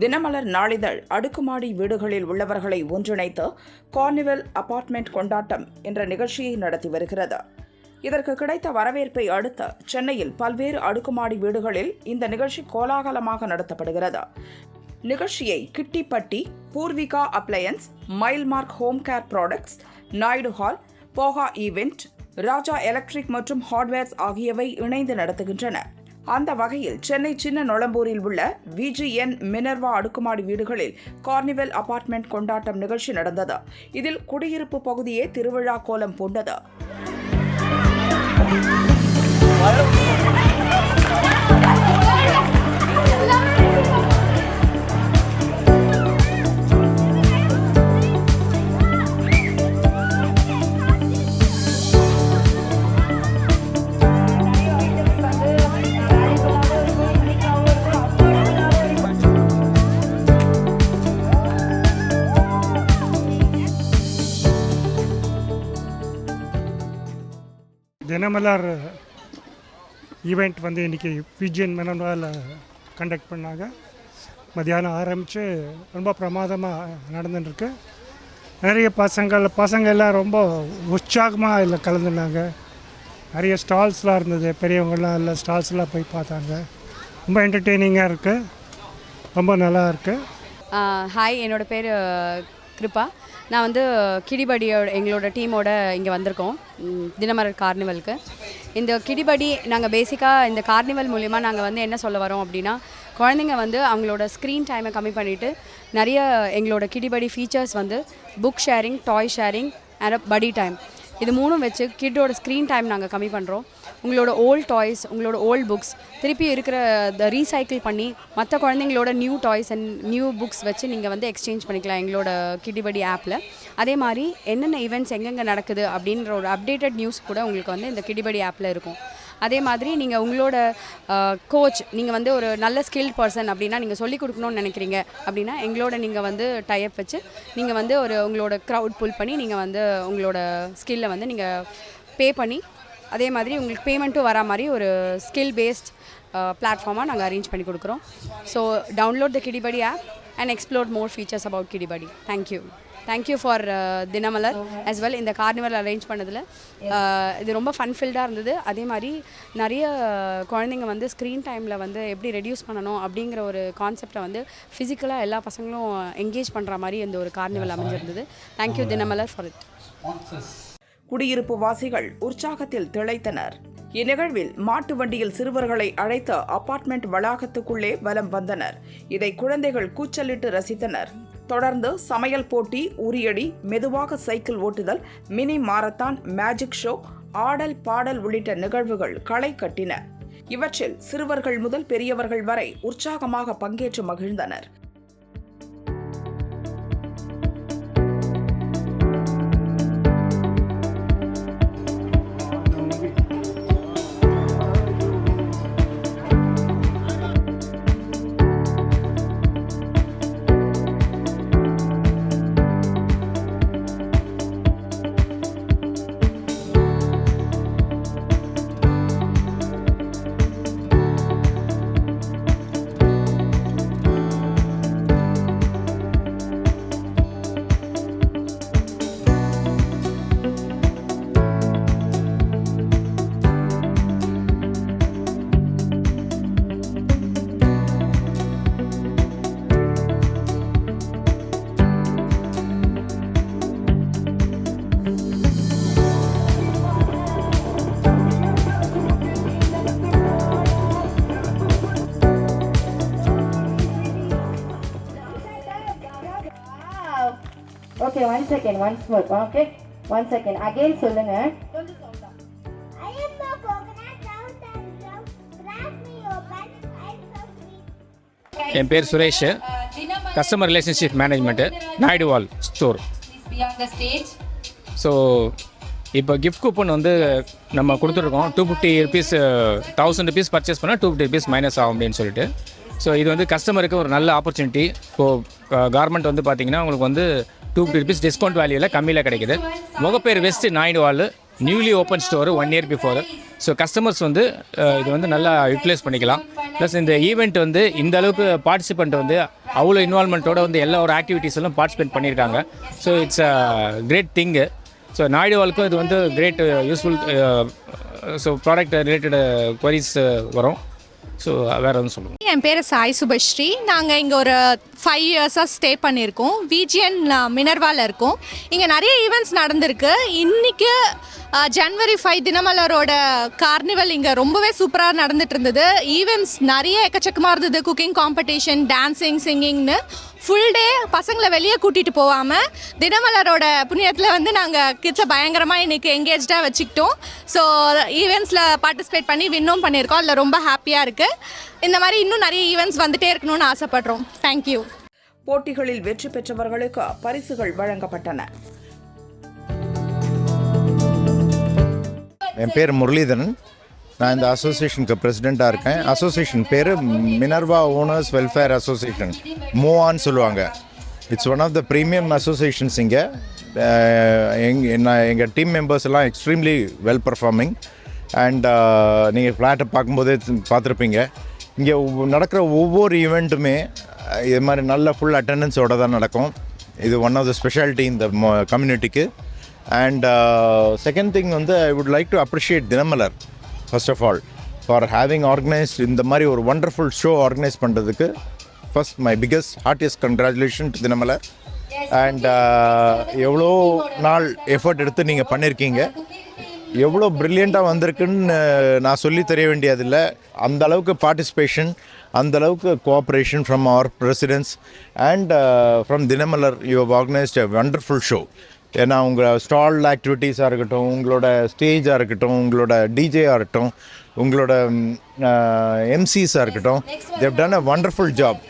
தினமலர் நாளிதழ் அடுக்குமாடி வீடுகளில் உள்ளவர்களை ஒன்றிணைத்து கார்னிவல் அபார்ட்மெண்ட் கொண்டாட்டம் என்ற நிகழ்ச்சியை நடத்தி வருகிறது. இதற்கு கிடைத்த வரவேற்பை அடுத்து சென்னையில் பல்வேறு அடுக்குமாடி வீடுகளில் இந்த நிகழ்ச்சி கோலாகலமாக நடத்தப்படுகிறது. நிகழ்ச்சியை கிட்டிப்பட்டி Poorvika appliances மைல்மார்க் home care products Naidu hall போகா ஈவெண்ட் ராஜா எலக்ட்ரிக் மற்றும் ஹார்ட்வேர்ஸ் ஆகியவை இணைந்து நடத்துகின்றன. அந்த வகையில் சென்னை சின்ன நொளம்பூரில் உள்ள விஜிஎன் மினர்வா அடுக்குமாடி வீடுகளில் கார்னிவல் அபார்ட்மெண்ட் கொண்டாட்டம் நிகழ்ச்சி நடந்தது. இதில் குடியிருப்பு பகுதியே திருவிழா கோலம் பூண்டது. தினமலர் ஈவெண்ட் வந்து இன்றைக்கி பிஜிஎன் மெனவால் கண்டக்ட் பண்ணாங்க. மத்தியானம் ஆரம்பித்து ரொம்ப பிரமாதமாக நடந்துட்டுருக்கு. நிறைய பசங்கள் பசங்க எல்லாம் ரொம்ப உற்சாகமாக இதில் கலந்துனாங்க. நிறைய ஸ்டால்ஸ்லாம் இருந்தது. பெரியவங்களாம் எல்லாம் ஸ்டால்ஸ்லாம் போய் பார்த்தாங்க. ரொம்ப என்டர்டெய்னிங்காக இருக்குது ரொம்ப நல்லா இருக்குது ஹாய் என்னோடய பேர் கிருபா. நான் வந்து கிடிபடியோட எங்களோட டீமோட இங்கே வந்திருக்கோம். தினமரர் கார்னிவலுக்கு. இந்த கிடிபடி நாங்கள் பேசிக்காக இந்த கார்னிவல் மூலிமா நாங்கள் வந்து என்ன சொல்ல வரோம் அப்படின்னா குழந்தைங்க வந்து அவங்களோட ஸ்க்ரீன் டைமை கம்மி பண்ணிவிட்டு நிறைய எங்களோட கிடிபடி ஃபீச்சர்ஸ் வந்து book sharing toy sharing and படி டைம் இது மூணும் வச்சு கிட்டோட ஸ்க்ரீன் டைம் நாங்கள் கம்மி பண்ணுறோம் உங்களோட ஓல்ட் டாய்ஸ் உங்களோட ஓல்ட் புக்ஸ் திருப்பி இருக்கிற ரீசைக்கிள் பண்ணி மற்ற குழந்தைங்களோட new toys and new books வச்சு நீங்கள் வந்து எக்ஸ்சேஞ்ச் பண்ணிக்கலாம் எங்களோட கிட்டிபடி ஆப்பில் அதே மாதிரி என்னென்ன ஈவெண்ட்ஸ் எங்கெங்கே நடக்குது அப்படின்ற ஒரு அப்டேட்டட் நியூஸ் கூட உங்களுக்கு வந்து இந்த கிட்டிபடி ஆப்பில் இருக்கும். அதே மாதிரி நீங்கள் உங்களோட கோச் நீங்கள் வந்து ஒரு நல்ல ஸ்கில்ட் பர்சன் அப்படின்னா நீங்கள் சொல்லிக் கொடுக்கணும்னு நினைக்கிறீங்க அப்படின்னா எங்களோட நீங்கள் வந்து டைப் வச்சு நீங்கள் வந்து ஒரு உங்களோட க்ரௌட் புல் பண்ணி நீங்கள் வந்து உங்களோட ஸ்கில்லை வந்து நீங்கள் பே பண்ணி அதே மாதிரி உங்களுக்கு பேமெண்ட்டும் வரா மாதிரி ஒரு ஸ்கில் பேஸ்ட் பிளாட்ஃபார்மாக நாங்கள் அரேஞ்ச் பண்ணி கொடுக்குறோம். So download the கிடிபடி app and explore more features about கிடிபடி thank you thank you for Dinamalar as well இந்த கார்னிவல் அரேஞ்ச் பண்ணதில். இது ரொம்ப ஃபன் ஃபில்டாக இருந்தது. அதே மாதிரி நிறைய குழந்தைங்க வந்து ஸ்க்ரீன் டைமில் வந்து எப்படி ரெடியூஸ் பண்ணணும் அப்படிங்கிற ஒரு கான்செப்டை வந்து ஃபிசிக்கலாக எல்லா பசங்களும் என்கேஜ் பண்ணுற மாதிரி இந்த ஒரு carnival அமைஞ்சிருந்தது. Thank you Dinamalar for it குடியிருப்பு வாசிகள் உற்சாகத்தில் திளைத்தனர். இந்நிகழ்வில் மாட்டு வண்டியில் சிறுவர்களை அழைத்த அபார்ட்மெண்ட் வளாகத்துக்குள்ளே வலம் வந்தனர். இதை குழந்தைகள் கூச்சலிட்டு ரசித்தனர். தொடர்ந்து சமையல் போட்டி உரியடி மெதுவாக சைக்கிள் ஓட்டுதல் மினி மாரத்தான் மேஜிக் ஷோ ஆடல் பாடல் உள்ளிட்ட நிகழ்வுகள் களை கட்டின. இவற்றில் சிறுவர்கள் முதல் பெரியவர்கள் வரை உற்சாகமாக பங்கேற்று மகிழ்ந்தனர். Coconut round and round. Crack me open. I'm so sweet. என் பேர் Suresh. Customer relationship management Naidu Hall store so இப்போ கிஃப்ட் கூப்பன் வந்து நம்ம கொடுத்துருக்கோம். Two fifty rupees thousand rupees purchase பண்ணால் டூ ஃபிஃப்டி ருபீஸ் மைனஸ் ஆகும் அப்படின்னு சொல்லிட்டு. ஸோ இது வந்து கஸ்டமருக்கு ஒரு நல்ல ஆப்பர்ச்சுனிட்டி இப்போது கார்மெண்ட் வந்து பார்த்தீங்கன்னா உங்களுக்கு வந்து டூ ஃபிஃப்டி ருபீஸ் டிஸ்கவுண்ட் வேல்யூவில் கம்மியில் கிடைக்குது. Mogappair west Naidu Hall newly open store one year before so customers வந்து இது வந்து நல்லா யூட்டிலைஸ் பண்ணிக்கலாம். ப்ளஸ் இந்த ஈவெண்ட் வந்து இந்த அளவுக்கு பார்ட்டிசிபெண்ட் வந்து அவ்வளோ இன்வால்மெண்ட்டோட வந்து எல்லா ஒரு ஆக்டிவிட்டீஸ்லாம் பார்ட்டிசிபேட் பண்ணியிருக்காங்க so it's a great thing so நாயுடுவாலுக்கும் இது வந்து great useful so product related கொரிஸ் வரும். ஸோ வேறு எதுவும் சொல்லுங்கள் என் பேர் சாய் சுபஸ்ரீ. நாங்கள் இங்கே ஒரு ஃபைவ் இயர்ஸாக ஸ்டே பண்ணியிருக்கோம் விஜிஎன் மினர்வாவில் இருக்கோம். இங்கே நிறைய ஈவெண்ட்ஸ் நடந்திருக்கு. இன்றைக்கி ஜனவரி ஃபைவ் தினமலரோட கார்னிவல் இங்கே ரொம்பவே சூப்பராக நடந்துட்டு இருந்தது. ஈவெண்ட்ஸ் நிறைய எக்கச்சக்கமாக இருந்தது. குக்கிங் காம்படிஷன் டான்ஸிங் சிங்கிங்னு ஃபுல் டே பசங்களை வெளியே கூட்டிகிட்டு போகாமல் தினமலரோட புண்ணியத்தில் வந்து நாங்கள் கிட்ஸை பயங்கரமாக இன்றைக்கி எங்கேஜ்டாக வச்சுக்கிட்டோம். ஸோ ஈவெண்ட்ஸில் பார்ட்டிசிபேட் பண்ணி வின்னும் பண்ணியிருக்கோம். அதில் ரொம்ப ஹாப்பியாக இருக்குது இந்த மாதிரி இன்னும் நிறைய ஈவெண்ட்ஸ் வந்துட்டே இருக்கணும்னு ஆசைப்படுறோம். தேங்க்யூ போட்டிகளில் வெற்றி பெற்றவர்களுக்கு பரிசுகள் வழங்கப்பட்டன. என் பேர் முரளிதரன். நான் இந்த அசோசியேஷனுக்கு பிரசிடெண்ட்டாக இருக்கேன். அசோசியேஷன் பேர் மினர்வா ஓனர்ஸ் வெல்ஃபேர் அசோசியேஷன் மூவான்னு சொல்லுவாங்க. It's one of the premium associations இங்கே. எங் நான் எங்கள் டீம் மெம்பர்ஸ் எல்லாம் எக்ஸ்ட்ரீம்லி வெல் பர்ஃபார்மிங் அண்ட் நீங்கள் ஃப்ளாட்டை பார்க்கும்போதே பார்த்துருப்பீங்க. இங்கே நடக்கிற ஒவ்வொரு ஈவெண்ட்டுமே இது மாதிரி நல்ல ஃபுல் அட்டெண்டன்ஸோட தான் நடக்கும். இது ஒன் ஆஃப் த ஸ்பெஷாலிட்டி இந்த கம்யூனிட்டிக்கு அண்ட் செகண்ட் திங் வந்து I would like to appreciate Dinamalar first of all for having organised இந்த மாதிரி ஒரு ஒண்டர்ஃபுல் ஷோ ஆர்கனைஸ் பண்ணுறதுக்கு first my biggest heartiest congratulation to Dinamalar and எவ்வளோ நாள் எஃபர்ட் எடுத்து நீங்கள் பண்ணியிருக்கீங்க எவ்வளோ ப்ரில்லியண்ட்டாக வந்திருக்குன்னு நான் சொல்லி தெரிய வேண்டியதில்லை. அந்த அளவுக்கு பார்ட்டிசிபேஷன் அந்த அளவுக்கு cooperation from our presidents and from Dinamalar you have organised a wonderful show ஏன்னா உங்கள் ஸ்டால் ஆக்டிவிட்டீஸாக இருக்கட்டும் உங்களோட ஸ்டேஜாக இருக்கட்டும் உங்களோட டிஜேயாக இருக்கட்டும் உங்களோட எம்சிஸாக இருக்கட்டும் they've done a wonderful job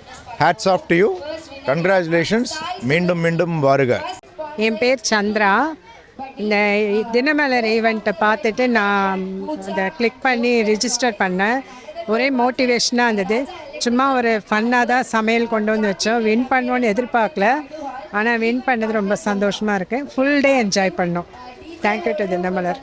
hats off to you congratulations மீண்டும் மீண்டும் வாருக என் பேர் சந்திரா. இந்த தினமலர் ஈவெண்ட்டை பார்த்துட்டு நான் அதை கிளிக் பண்ணி ரிஜிஸ்டர் பண்ணேன். ஒரே மோட்டிவேஷனாக இருந்தது. சும்மா ஒரு ஃபன்னாக தான் சமையல் கொண்டு வந்து வச்சோம். வின் பண்ணுவோன்னு எதிர்பார்க்கல. ஆனால் வின் பண்ணது ரொம்ப சந்தோஷமாக இருக்குது ஃபுல் டே என்ஜாய் பண்ணோம். Thank you to Dinamalar